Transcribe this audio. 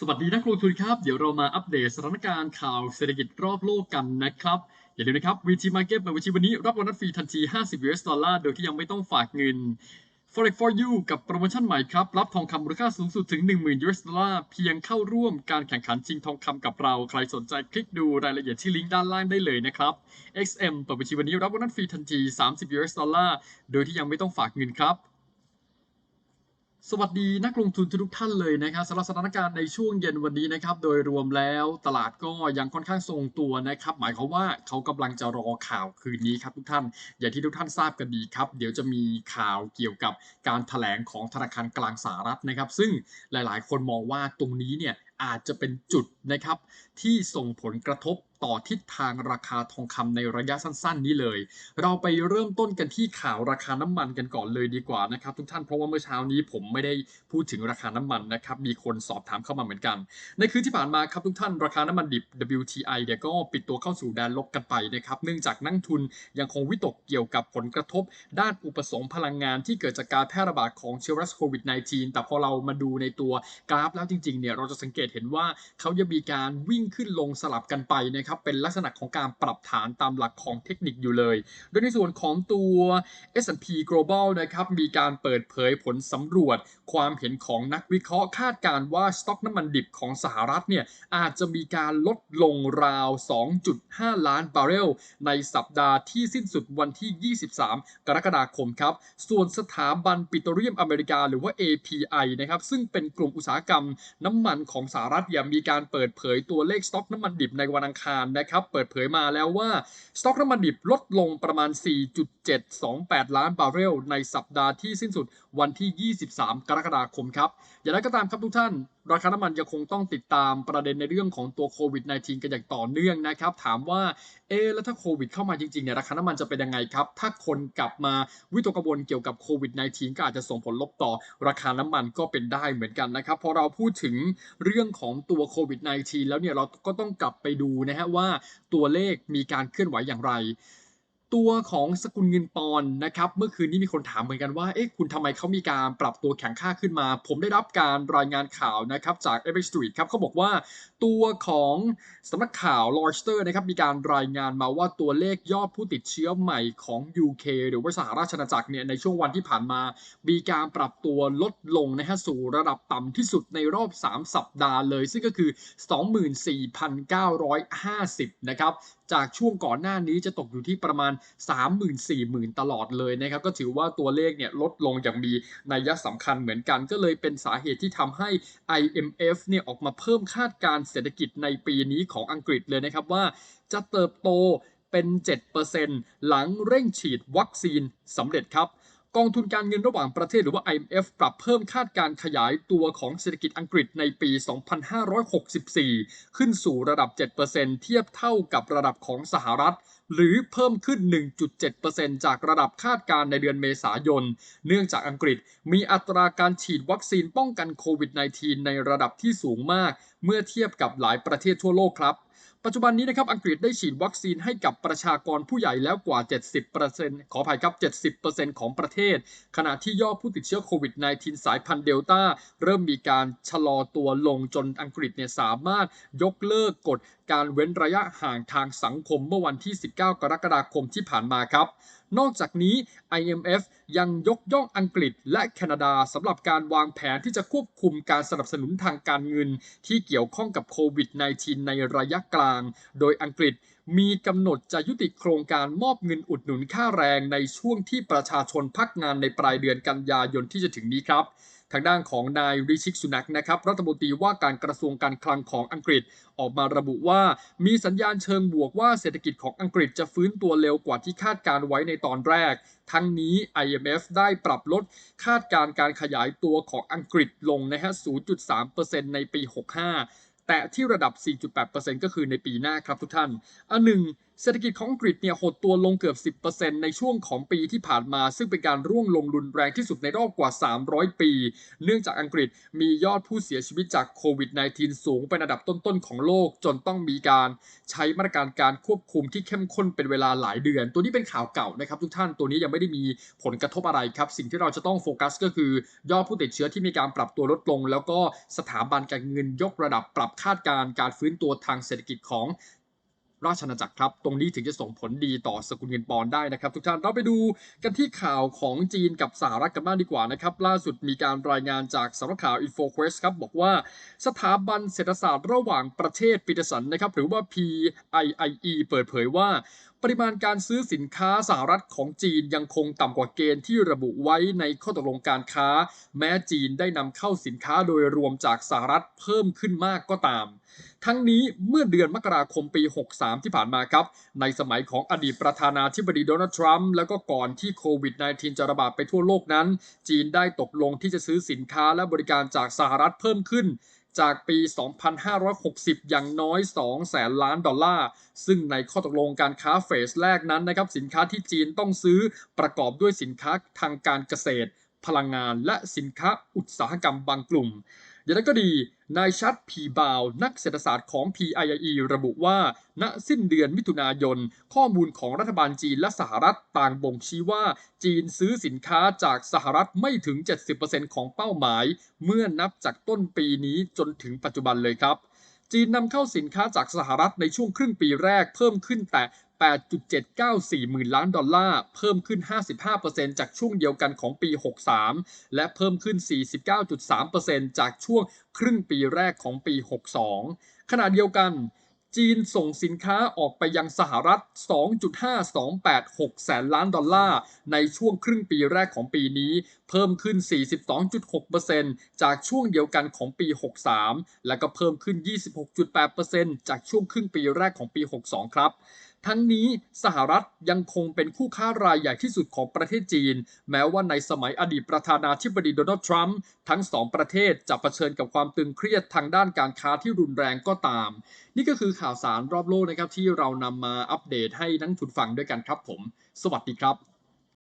สวัสดีนักลงทุนครับ เดี๋ยวเรามาอัปเดตสถานการณ์ข่าวเศรษฐกิจรอบโลกกันนะครับ อย่าลืมนะครับ VT Market เปิดบัญชีวันนี้รับโบนัสฟรีทันที 50 US ดอลลาร์โดยที่ยังไม่ต้องฝากเงิน Forex for you กับโปรโมชั่นใหม่ครับ รับทองคำมูลค่าสูงสุดถึง 10,000 US ดอลลาร์เพียงเข้าร่วมการแข่งขันชิงทองคำกับเรา ใครสนใจคลิกดูรายละเอียดที่ลิงก์ด้านล่างได้เลยนะครับ XM เปิดบัญชีวันนี้รับโบนัสฟรีทันที 30 US ดอลลาร์โดยที่ยังไม่ต้องฝากเงินครับ สวัสดีนักลงทุนทุกท่านเลยนะครับสำหรับสถานการณ์ในช่วงเย็นวันนี้นะครับโดยรวมแล้วตลาดก็ยังค่อนข้างทรงตัวนะครับ หมายความว่าเขากำลังจะรอข่าวคืนนี้ครับทุกท่าน อย่างที่ทุกท่านทราบกันดีครับ เดี๋ยวจะมีข่าวเกี่ยวกับการถแถลงของธนาคารกลางสหรัฐนะครับ ซึ่งหลายๆ คนมองว่าตรงนี้เนี่ยอาจจะเป็นจุด นะครับที่ส่งผลกระทบต่อทิศทางราคาทองคำในระยะสั้น ๆ นี้เลย เราไปเริ่มต้นกันที่ข่าวราคาน้ำมันกันก่อนเลยดีกว่านะครับ ทุกท่านเพราะว่าเมื่อเช้านี้ผมไม่ได้พูดถึงราคาน้ำมันนะครับมีคนสอบถามเข้ามาเหมือนกัน ในคืนที่ผ่านมาครับทุกท่านราคาน้ำมันดิบ WTI เนี่ยก็ปิดตัวเข้าสู่แดนลบกันไปนะครับเนื่องจากนักทุนยังคงวิตกเกี่ยวกับผลกระทบ ด้านอุปสงค์พลังงานที่เกิดจากการแพร่ระบาดของเชื้อไวรัสโควิด -19 แต่พอเรามาดูในตัวกราฟแล้วจริงๆเนี่ยเราจะสังเกตเห็นว่าเขาจะมีการวิ่งขึ้นลงสลับกันไปนะครับเป็นลักษณะของการปรับฐานตามหลักของเทคนิคอยู่เลย โดยในส่วนของตัว S&P Global นะครับมีการเปิดเผยผลสำรวจ ความเห็นของนักวิเคราะห์คาดการณ์ว่าสต็อกน้ำมันดิบของสหรัฐเนี่ยอาจจะมีการลดลงราว 2.5 ล้านบาร์เรล ในสัปดาห์ที่สิ้นสุดวันที่ 23 กรกฎาคมครับ ส่วนสถาบันปิโตรเลียมอเมริกาหรือว่า API นะครับซึ่งเป็นกลุ่มอุตสาหกรรมน้ำมันของสหรัฐยังมีการเปิดเผยตัวเลขสต็อกน้ำมันดิบในวันอังคารนะครับ เปิดเผยมาแล้วว่าสต็อกน้ำมันดิบลดลงประมาณ 4.728 ล้านบาร์เรลในสัปดาห์ที่สิ้นสุดวันที่ 23 กรกฎาคมครับ อย่างไรก็ตามครับทุกท่าน ราคาน้ำมันยังคงต้องติดตามประเด็นในเรื่องของตัวโควิด -19 กันอย่างต่อเนื่องนะครับ ถามว่า เอะแล้วถ้าโควิดเข้ามาจริงๆเนี่ยราคาน้ำมันจะเป็นยังไงครับ ถ้าคนกลับมาวิตกกังวลเกี่ยวกับโควิด -19 ก็อาจจะส่งผลลบต่อราคาน้ำมันก็เป็นได้เหมือนกันนะครับ พอเราพูดถึงเรื่องของตัวโควิด -19 แล้วเนี่ยเราก็ต้องกลับไปดูนะฮะว่าตัวเลขมีการเคลื่อนไหวอย่างไร ตัวของสกุลเงินปอนด์นะครับเมื่อคืนนี้มีคนถามเหมือนกันว่าเอ๊ะคุณทำไมเขามีการปรับตัวแข็งค่าขึ้นมา ผมได้รับการรายงานข่าวนะครับจาก a v e r y Street ครับเขาบอกว่าตัวของสำนักข่าว Reuters นะครับมีการรายงานมาว่าตัวเลขยอดผู้ติดเชื้อใหม่ของ UK หรือว่าสหราชอาณาจักรเนี่ยในช่วงวันที่ผ่านมา มีการปรับตัวลดลงนะฮะสู่ระดับต่ำที่สุดในรอบ 3 สัปดาห์เลย ซึ่งก็คือ 24,950 นะครับจากช่วงก่อนหน้านี้จะตกอยู่ที่ประมาณ30,000-40,000 ตลอดเลยนะครับ ก็ถือว่าตัวเลขเนี่ยลดลงอย่างมีนัยสำคัญเหมือนกัน ก็เลยเป็นสาเหตุที่ทำให้ IMF เนี่ยออกมาเพิ่มคาดการเศรษฐกิจในปีนี้ของอังกฤษเลยนะครับว่าจะเติบโตเป็น 7%หลังเร่งฉีดวัคซีนสำเร็จครับ กองทุนการเงินระหว่างประเทศหรือว่า IMF ปรับเพิ่มคาดการขยายตัวของเศรษฐกิจอังกฤษในปี 2564 ขึ้นสู่ระดับ 7%เทียบเท่ากับระดับของสหรัฐ หรือเพิ่มขึ้น 1.7%จากระดับคาดการในเดือนเมษายน เนื่องจากอังกฤษมีอัตราการฉีดวัคซีนป้องกันโควิด -19 ในระดับที่สูงมาก เมื่อเทียบกับหลายประเทศทั่วโลกครับ ปัจจุบันนี้นะครับอังกฤษได้ฉีดวัคซีนให้กับประชากรผู้ใหญ่แล้วกว่า 70%ขออภัยครับ 70%ของประเทศ ขณะที่ยอดผู้ติดเชื้อโควิด -19 สายพันธุ์เดลต้าเริ่มมีการชะลอตัวลงจนอังกฤษเนี่ยสามารถยกเลิกกฎการเว้นระยะห่างทางสังคมเมื่อวันที่ 19 กรกฎาคมที่ผ่านมาครับ นอกจากนี้ IMF ยังยกย่องอังกฤษและแคนาดาสำหรับการวางแผนที่จะควบคุมการสนับสนุนทางการเงิน ที่เกี่ยวข้องกับโควิด -19 ในระยะกลาง โดยอังกฤษมีกำหนดจะยุติโครงการมอบเงินอุดหนุนค่าแรงในช่วงที่ประชาชนพักงานในปลายเดือนกันยายนที่จะถึงนี้ครับ ทางด้านของนายริชิกสุนักนะครับรัฐมนตรีว่าการกระทรวงการคลังของอังกฤษ ออกมาระบุว่ามีสัญญาณเชิงบวกว่าเศรษฐกิจของอังกฤษจะฟื้นตัวเร็วกว่าที่คาดการไว้ในตอนแรก ทั้งนี้ IMF ได้ปรับลดคาดการการขยายตัวของอังกฤษลงนะฮะ 0.3%ในปี 65แต่ที่ระดับ 4.8%ก็คือในปีหน้าครับทุกท่าน อันหนึ่งเศรษฐกิจของอังกฤษเนี่ยหดตัวลงเกือบ 10%ในช่วงของปีที่ผ่านมา ซึ่งเป็นการร่วงลงรุนแรงที่สุดในรอบกว่า 300 ปี เนื่องจากอังกฤษมียอดผู้เสียชีวิตจากโควิด -19 สูงเป็นอันดับต้นๆของโลก จนต้องมีการใช้มาตรการการควบคุมที่เข้มข้นเป็นเวลาหลายเดือน ตัวนี้เป็นข่าวเก่านะครับทุกท่านตัวนี้ยังไม่ได้มีผลกระทบอะไรครับ สิ่งที่เราจะต้องโฟกัสก็คือยอดผู้ติดเชื้อที่มีการปรับตัวลดลง แล้วก็สถาบันการเงินยกระดับปรับคาดการณ์การฟื้นตัวทางเศรษฐกิจของ ราชอาณาจักรครับ ตรงนี้ถึงจะส่งผลดีต่อสกุลเงินปอนด์ได้นะครับ ทุกท่านเราไปดูกันที่ข่าวของจีนกับสหรัฐกันบ้างดีกว่านะครับ ล่าสุดมีการรายงานจากสำนักข่าว InfoQuest ครับบอกว่าสถาบันเศรษฐศาสตร์ระหว่างประเทศปีเตสันนะครับหรือว่า PIIE เปิดเผยว่าปริมาณการซื้อสินค้าสหรัฐของจีนยังคงต่ำกว่าเกณฑ์ที่ระบุไว้ในข้อตกลงการค้า แม้จีนได้นำเข้าสินค้าโดยรวมจากสหรัฐเพิ่มขึ้นมากก็ตาม ทั้งนี้เมื่อเดือนมกราคมปี 63 ที่ผ่านมาครับ ในสมัยของอดีตประธานาธิบดีโดนัลด์ทรัมป์แล้วก็ก่อนที่โควิด -19 จะระบาดไปทั่วโลกนั้น จีนได้ตกลงที่จะซื้อสินค้าและบริการจากสหรัฐเพิ่มขึ้นจากปี 2560 อย่างน้อย 2 แสนล้านดอลลาร์ ซึ่งในข้อตกลงการค้าเฟสแรกนั้นนะครับ สินค้าที่จีนต้องซื้อประกอบด้วยสินค้าทางการเกษตร พลังงาน และสินค้าอุตสาหกรรมบางกลุ่ม อย่างนั้นก็ดี นายชัดพีบาว นักเศรษฐศาสตร์ของ PIIE ระบุว่า ณ สิ้นเดือนมิถุนายน ข้อมูลของรัฐบาลจีนและสหรัฐต่างบ่งชี้ว่า จีนซื้อสินค้าจากสหรัฐไม่ถึง 70%ของเป้าหมาย เมื่อนับจากต้นปีนี้จนถึงปัจจุบันเลยครับจีนนำเข้าสินค้าจากสหรัฐในช่วงครึ่งปีแรกเพิ่มขึ้นแต่8.794 หมื่นล้านดอลลาร์ เพิ่มขึ้น 55%จากช่วงเดียวกันของปี 63 และเพิ่มขึ้น 49.3%จากช่วงครึ่งปีแรกของปี 62 ขณะเดียวกัน จีนส่งสินค้าออกไปยังสหรัฐ 2.5286 แสนล้านดอลลาร์ ในช่วงครึ่งปีแรกของปีนี้ เพิ่มขึ้น 42.6%จากช่วงเดียวกันของปี 63 และก็เพิ่มขึ้น 26.8%จากช่วงครึ่งปีแรกของปี 62 ครับ ทั้งนี้สหรัฐยังคงเป็นคู่ค้ารายใหญ่ที่สุดของประเทศจีน แม้ว่าในสมัยอดีตประธานาธิบดีโดนัลด์ทรัมป์ทั้งสองประเทศจะเผชิญกับความตึงเครียดทางด้านการค้าที่รุนแรงก็ตาม นี่ก็คือข่าวสารรอบโลกนะครับที่เรานำมาอัปเดตให้นักทุนฟังด้วยกันครับผม สวัสดีครับ